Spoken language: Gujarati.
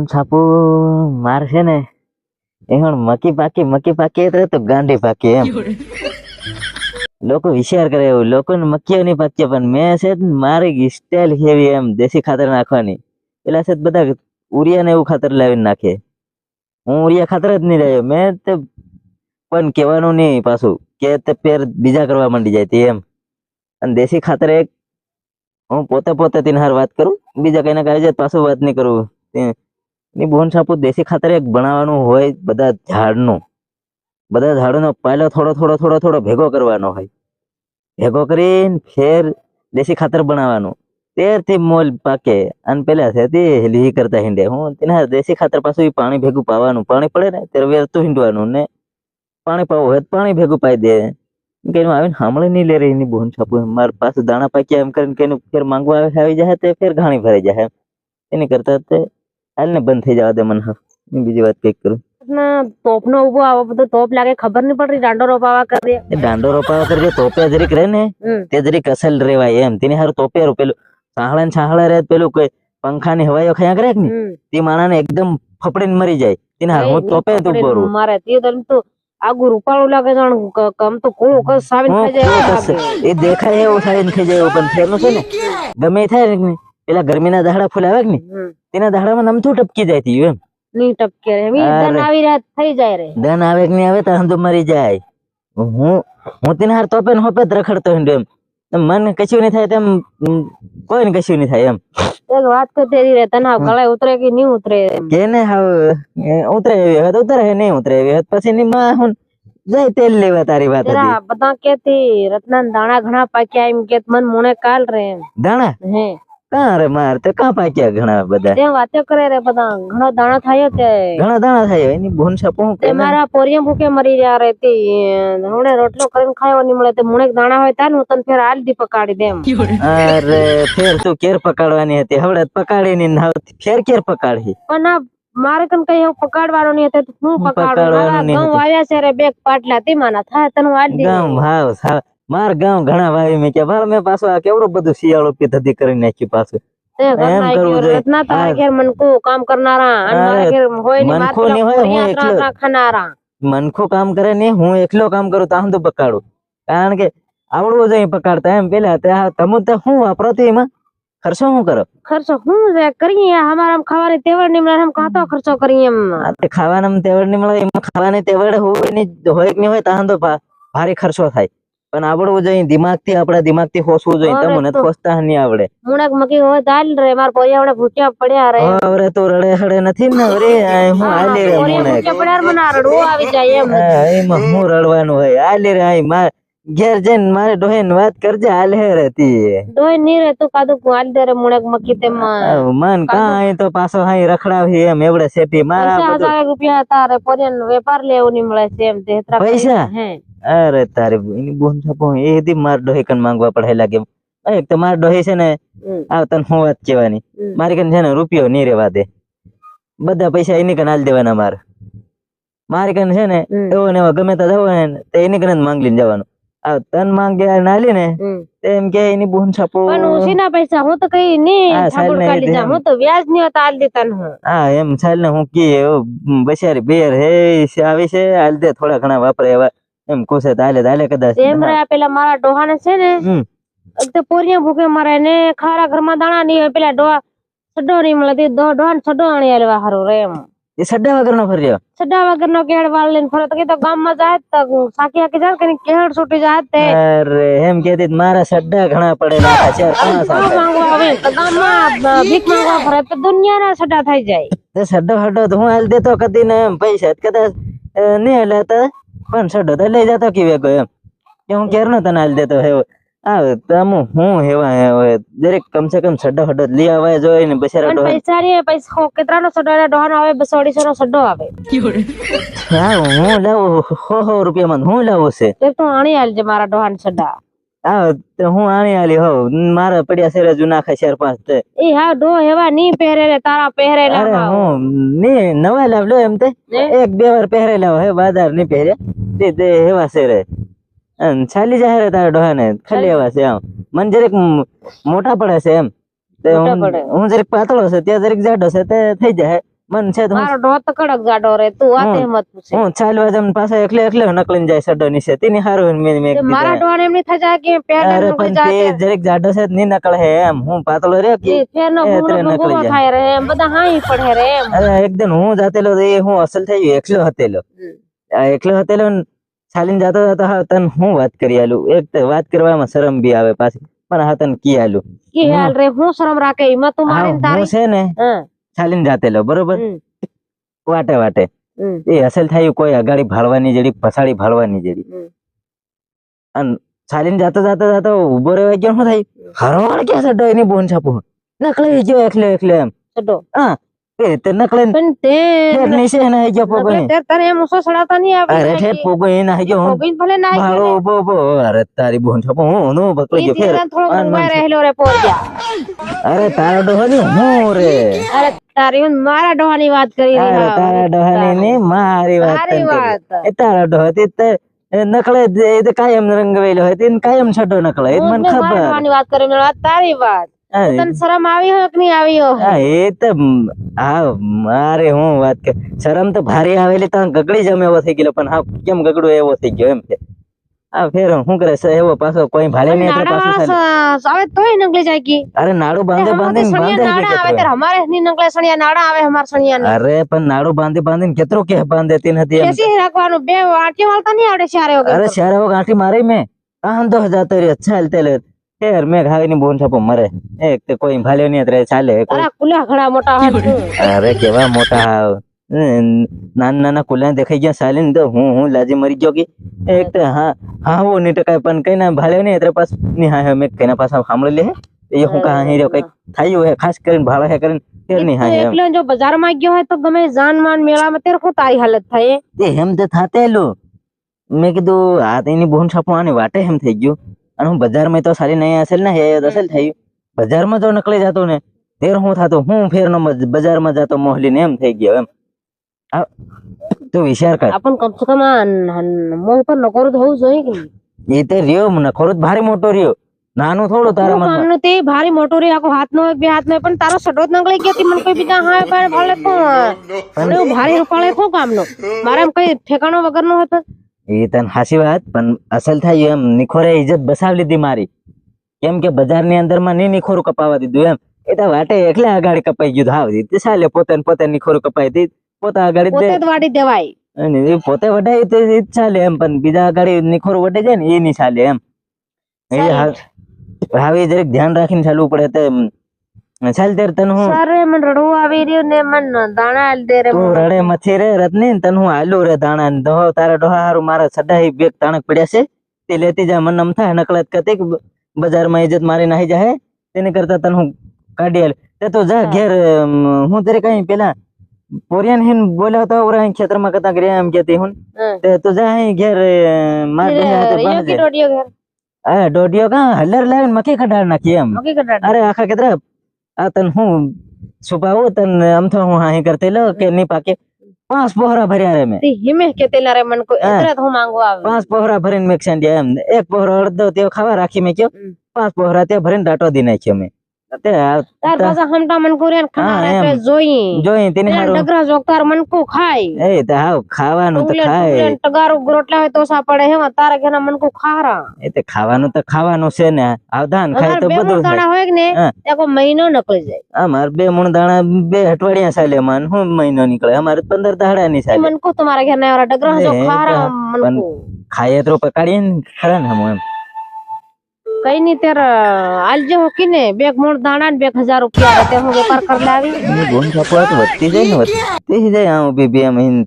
ભૂન છાપુ માર છે ને એ હણ મકી પાકી મકી પાકી એટલે તો ગાંડી પાકી એમ. લોકો વિચાર કરે એવું લોકોને મકીઓ નહીં પાકીએ પણ મેં છે ને મારી સ્ટાઇલ એવી એમ દેશી ખાતર નાખવાની. પેલા છે ને બધા ઉરિયા ને એવું ખાતર લાવીને નાખે. હું ઉરિયા ખાતર જ નહીં લાવ્યો મેં તે પણ કહેવાનું નહીં પાછું કે તે પેર બીજા કરવા માંડી જાય તે એમ. અને દેશી ખાતર એક હું પોતે પોતે તેની હાર વાત કરું બીજા કઈ ના કઈ જાય પાછું વાત નહીં કરું. તે- ની બોન સાપુ દેશી ખાતર એક બનાવવાનું હોય બધા ઝાડનું. બધા ઝાડનો પહેલો થોડો થોડો થોડો થોડો ભેગો કરવાનો હોય. ભેગો કરીને ફેર દેશી ખાતર બનાવવાનું. તેરથી મોલ પાકે અને પેલા છે તે લી કરતા હિંડે. હું તેના દેશી ખાતર પાછું પાણી ભેગું પાવાનું. પાણી પડે ને ત્યારે વેરતું હિંડવાનું ને પાણી પાવું હોય પાણી ભેગું પાઈ દે. કે આવીને સાંભળે નહીં લે રહી એની બોન છાપુ. મારા પાસે દાણા પાક્યા એમ કરીને કે એનું ફેર માંગવા આવે આવી જાય તે ફેર ઘાણી ભરાઈ જાય એની કરતા તે હાલ બંધ થઈ જવા દે મને. હા બીજી વાત કંઈક કરું. તોપ નો ઊભો આવો બધો તોપ લાગે ખબર નહીં પડતી દાંડો રોપાવા કરે દાંડો રોપાવા કરજે તોપે જરીક રે ને તે જરીક અસલ રેવાય એમ. તેની હારું તોપે હારું. પેલું સાહળા ને સાહળા રહે પેલું કોઈ પંખાની હવાઈઓ ખાયા કરે ને તે માણા ને એકદમ ફફડીને મરી જાય. તેને હારું હું તોપે તું બોરું. મારે. તે તો એમ તો આગુ રૂપાળું લાગે જાણ કમ તો કોળું કસ હું ખાઈ જાય. એ દેખાય એવું ને થઈ જાય એવું પણ છે ને? ગમે થાય ને પેલા ગરમીના દાહડા ફૂલ આવે ને. તેના દાડામાં નમથું ટપકી જાય તી એમ. ની ટપકે રે. દન આવી રહ્યા થઈ જાય રે. દન આવે કે નહીં આવે તો હંધો મરી જાય. હું હું તેને હાર તોપે ને હોપે રખડતો હિંડો એમ. મન કશું નહીં થાય તેમ કોઈ કોઈને કશું નહીં થાય એમ. એક વાત રહી રે તને આ ઉતરે કે નહીં ઉતરે એમ. કે ને હાવ ઉતરે એવી ઉતરે હે નહીં ઉતરે એવી પછી ની માં હું જાય તેલ લેવા તારી વાત હતી બધા કેતી રત્ના દાણા ઘણા પાક્યા એમ કે મન મોણે કાલ રે એમ. દાણા? હે. કાં રે માર? તે કા પાક્યા ઘણા બધા? તે વાતો કરે રે બધા. ઘણો દાણા થાય તે. ઘણા દાણા થાય? એની બોન છાપું તે મારા પોરિયા ભૂકે મરી રહ્યા રે તે. હમણે રોટલો કરીને ખાયો ની મળે. તે મુણે દાણા હોય તાર હું તને ફેર આલ દી પકાડી દેમ અરે ફેર તું કેર પકાડવાની હતી. હવડે પકાડી ની નાવ ફેર કેર પકાડી પણ આ મારે કન કઈ પકાડવાનું નહીં હતું. તો હું હું પકાડું. પકાડવાનું હતું. વાવ્યા છે રે બે પાટલા તે માના થાય તને હું આલ દી. ગામ હાવ. માર ગામ ઘણા વાવી મેં કે બાળ મેં પાછું આ કેવડું બધું શિયાળો પીધતી કરી નાખ્યું પાછું. તે ઘરના કરવું એક જોઈએ. રત્ના તારા આ- ઘેર મનકુ કામ કરનારા અને મારા અરે, ઘેર હોયની મનકુ માત્ર નહીં હોય, હું પોરિયા એકલો. ત્રણ ત્રણ ખાનારા મનખું કામ કરે ને હું એકલો કામ કરું તો તો પકાડું કારણ કે આવડવું જોઈએ પકાડતા એમ પેલા તે આ તમે તો શું વાપરો તો એમાં? ખર્ચો શું કરો? ખર્ચો હું જે કરીએ અમારા આમ ખાવાની તેવડની મળે આમ કાતો ખર્ચો કરીએ એમ. આ તે ખાવાના તેવડ નહીં મળે એમાં ખાવાની તેવડ હોય ને હોય કે નહીં હોય તાહન તો ભા- ભારે ખર્ચો થાય. પણ આવડવું જોઈએ દિમાગથી આપડા દિમાગથી હોસવું જોઈએ. તમને તો- ખોસતા નહીં આવડે. મુણક મકી હોય તાલ રે માર પોઈ આવડે ભૂખ્યા પડ્યા રે. હવે તો રડે હડે નથી ને આ હું આલી રે મને ભૂખ્યા પડ્યા રે મને રડવું આવી જાય એમ. એમાં હું રડવાનું હોય? આલી રે આઈ માર ઘેર જઈને મારે ડોહેન વાત કરજે હાલ હે રહેતી ડોહેનની રે તું કાદુ હાલ દે રે મુણક મકી તેમાં. મન કાંઈ તો પાછો હાઈ રખડાવી એમ એવડે સેટી. મારા પૈસા બધું હજાર રૂપિયા તારે વેપાર લેવું નહીં મળે છે એમ તે પૈસા? હે. અરે તારે એની બોન છાપો એ હતી માર ડોહી કન માંગવા પડે લાગે એક તો માર ડોહી છે ને આ તને હું વાત કહેવાની? મારી કન છે ને રૂપિયો નહીં રેવા દે. બધા પૈસા એની કન આલ દેવાના મારે. મારી કન છે ને એવો ને એવો ગમે તો જવો ને તો એની કન માંગ લઈને જવાનું. આ તન માંગે નાલી ને તેમ કે એની બોન છાપો પણ ઉસીના પૈસા હું તો કઈ નહીં. ઠાકોર કાલી જા હું તો વ્યાજની હતા આલ દેતા ને હું. હા એમ ચાલ ને હું કી બસારી બેર હે આવી છે હાલ દે થોડા ઘણા વાપરે એવા. એમ કોસે તાલે તાલે કદાચ એમ રહ્યા પેલા મારા ડોહાને છે ને તો પોરિયા ભૂખે મારે ને ખારા ઘરમાં દાણા નહીં હોય પેલા ડોહા છડો નહીં મળે તે ડોહાને છડો આણી આલવા હારું રે એમ. એ સડ્ડા વગર નો ફર્યો? સડા વગર નો કેળ વાળ લઈને ફરે તો કે તો ગામમાં જાય તો સાકી હાકી જાય કે કેળ છૂટી જાય તે. અરે એમ કેતી હતી, મારા સડ્ડા ઘણા પડેલા પાંચ ગામ હતા. માંગવા આવે તો ગામમાં ભીખ માંગવા ફરે તો દુનિયાના સડા થઈ જાય. તે સડ્ડો હડો તો હું આલ દેતો કદી ને એમ પૈસા કદાચ ને લેતા. પણ સડ્ડો તો લઈ જતો કે વેગો એમ. કે હું ક્યારે તને હાલ દેતો હેવો. આ તમુ હું હેવા હે દરેક કમ સે કમ સડ્ડો હડો લઈ આવાય જોઈએ ને પણ ડોહા પૈસા ની પૈસા કેટલાનો સડો એના આવે બસો અઢીસો નો સડો આવે. હા હું લાવું હો હો રૂપિયામાં હું લાવું છે? તે તો આણી આલજે મારા ડોહાને સડા. હા તો હું આણી આલી હો. મારા પડ્યા છે જૂના ખા પાંચ તે. એ હા ડો હેવા ની પહેરે રે તારા પહેરેલા અરે હાવ. હું. ની નવા લાવ લો એમ તે. એક બે વાર પહેરેલા હે બાજારની પહેર્યા તે તે એવા છે રે અન ચાલી જાય રે તારા ડોહા ને ખાલી એવા છે આમ મને જરીક મ- મોટા પડે છે એમ તે મોટા હું પડે. હું જરીક પાતળો છે ત્યાં જરીક જાડો છે તે થઈ જાય મન છે તો હું- મારો ડો તો કડક જાડો રે તું આ તે મત પૂછે હું ચાલવા જમ પાસે એકલે એકલે નકલીને જાય સડો નીચે તેની હારું મેં મેં તે મારા કીધું. ડોહાને એમ નહીં થાય કે પેટ અરે નું પણ જાતે તે જરીક જાડો છે ની નકળ હે એમ હું પાતળો રે કે તે ફેરનો એ ગુમડો ત્રે નકળી ગુમો જાય. થાય રે એમ બધા હાઈ પડે રે એમ અરે એકદમ હું જાતેલો તો એ હું અસલ થઈ ગયો એકલો હતેલો હમ. આ એકલો હતેલો ચાલીને જતો હતો હા તને હું વાત કરી આલું? એક વાત કરવામાં શરમ બી આવે પાછી. પણ હા તને કી આલું? કી હાલ રે હું શરમ રાખે? એમાં તું મારી તારી છે ને ચાલીને જાતેલો બરોબર? વાટે વાટે. એ અસલ થયું કોઈ અગાડી ભાળવાની જેડી પછાડી ભાળવાની જેડી. અને ચાલીને જાતો જાતો જાતો ઊભો રહેવા ગયો શું થાય? હરવાળ ક્યાં સડો એની બોન છાપો. નકળી ગયો એકલે એકલે એમ. સડો હા એ તે નકળે પણ તે નીચે એને આઈ ગયો પોગો નકલે તે તને એમ ઓછો સડાતા નહીં આવે અરે ઠેર પોગો એને આઈ ગયો હું. પોગીને ભલે ના ગયો ઊભો ઊભો. અરે તારી બોન છાપું હું નો બકડી ગયો. ફેર થોડો મન રહેલો રે પોરિયા અરે તારા ડોહો ની હું રે. અરે તારી હું મારા ડોહાની વાત કરી રહી અરે તારા ડોહાની ની મારી વાત કરી. વાત. એ તારા ડોહો તે તે નકળે એ કાયમ રંગવેલો હોય. કાયમ છડો નકળે મને ખબર. વાત કરી તારી વાત. તને શરમ આવી હોય કે નહીં આવી હોય હા એ તો હા મારે હું વાત કે શરમ તો ભારે આવેલી તો ગગડી જ એવો થઈ ગયેલો પણ હા કેમ ગગડો એવો થઈ ગયો એમ છે આ ફેર હું કરે છે એવો પાછો કોઈ ભાલે નહીં એટલે પાછો ચાલે. વાળા સ- આવે તોય નકલી જાય કી? અરે નાડું બાંધે બાંધે બાંધે નાડા આવે ત્યારે અમારે નકલે સણિયા નાડા આવે અમાર સણિયા અરે પણ નાડું બાંધી બાંધીને કેટલું કે બાંધે તીન હતી રાખવાનું બે વાટી વાળતા નહીં આવડે ચારે વગર અરે શહેર ગાંઠી મારી મેં. આમ તો જતો રહ્યો ચાલ તેલે ફેર મેં ખાવીની બોન છાપો મરે. એક તો કોઈ ભાલ્યો નહીં એટલે ચાલે. કોઈ અરે કુલા ઘણા મોટા હાથ અરે કેવા મોટા હાવ. હમ, નાના નાના કુલા દેખાઈ ગયા ચાલીને તો હું હું લાજી મરી ગયો કે. એક તો હા હા હું નહીં ટકાય પણ કઈ ના ભાલ્યો નહીં એટલે પાસ નહીં હા મેં કઈના પાછા સાંભળી લે એ હું કા અહીં રહ્યો કંઈક થયું હે ખાસ કરીને ભાળે હે કરીને ફેર નહીં હા એમ એકલો જો બજારમાં ગયો હોય તો ગમે જાન માન મેળામાં તેર શું તારી હાલત થાય તે હેમ તો થાતેલું. મેં કીધું આ તો એની બોન છાપું આની વાટે હેમ થઈ ગયું. અને હું બજારમાં તો સારી નહીં અસલ ને હે અસલ થયું બજારમાં જો નકળી જતો ને ફેર હું થતો હું ફેર નો બજારમાં જતો મોહલી ને એમ થઈ ગયો એમ. તું વિચાર કર. આપણ કમ સે કમ ન- ઉપર નકોરું તો જોઈએ કે એ તે રહ્યો મને ભારે મોટો રહ્યો. નાનું થોડું તારા મનમાં. કામનું તે ભારે મોટો રે આખો હાથ નો બે હાથ નો પણ તારો સડો જ નકળી ગયો તી મને કોઈ બીજા હા ભારે ભાલે એવું ભારી રૂપાળે શું કામનું? મારે એમ કઈ ઠેકાણો વગર નો હતો? એ તને હાસી વાત પણ અસલ થાય એમ નિખોરે ઇજ્જત બસાવી લીધી મારી. કેમ કે બજારની અંદરમાં નહીં નિખોરું કપાવા દીધું એમ. એ તો વાટે એકલા આગાડી કપાઈ ગયું હાવ તે ચાલે પોતે પોતે નિખોરું કપાઈ દી પોતા આગાડી પોતે વાડી દેવાય. અને પોતે વઢાય તો એ ચાલે એમ પણ બીજા આગાડી નિખોરું વઢે જાય ને એ નહીં ચાલે એમ. એ હવે જરીક ધ્યાન રાખીને ચાલવું પડે તો એમ. ચાલ ત્યારે તને હું સર મને રડવું આવી રહ્યું ને મને દાણા આલી દે રે તું રડે મથી રે રત્ની ને તને હું આલુ રે દાણા ને દહો તારા ડોહા હારું મારા સડાઈ બેગ તાણક પડ્યા છે તે લેતી જા મન નમ થાય નકળત કતી બજારમાં ઇજ્જત મારી નાહી જાય તેની કરતા તને હું કાઢી આલ તે તો જા ઘેર અમ, હું તારે કઈ પેલા પોરિયાન હિન બોલ્યો તો ઓરા અહીં ખેતરમાં કતા કર્યા એમ કેતી હું હમ. તે તું જા અહીં ઘેર અ, માર ડોહા હાથે રિયો બાંધજે. કી ડોડિયો ઘેર હા દોઢિયો કા હલ્લર લાવીને મકી કઢાડ નાખી એમ મકી કટાડ અરે આખા કેતરા આ તન હું છુપાવું તન આમ તો હું હાહી કરતી લો કે નહીં પાકે. પાંચ પહોરા ભર્યા રે મેં. હિમે કેતેલા રે મન કોઈ હા. એતરે તો હું માંગવા આવે. પાંચ પહોરા ભરીને મેં સંડ્યા એમ. એક પહોરો અડધો તે ખાવા રાખી મેં કયો. પાંચ પહોરા તે ભરીને દાટો દી નાખ્યો મેં. ખાય. ખાવાનું તો ખાય. ખાવાનું છે ને. આવધાન ખાય તો બધું ને મહિનો નકળી જાય. અમાર બે મૂણ દાણા બે અઠવાડિયા ચાલે મન હું મહિનો નીકળે? અમારે પંદર દાડા ની ચાલે. મન તમારા ઘેરના એવા ડગરા ખાઈએ તો પકાડીએ ને ખરા ને હું એમ. કઈ ની તેર આલજે હોકી ને બે મોણ દાણા ને બે હજાર રૂપિયા તે હું વેપાર કરી લાવી. ગોન છાપવા તો વધતી જાય ને, વધતી જાય આ બે બે મહિને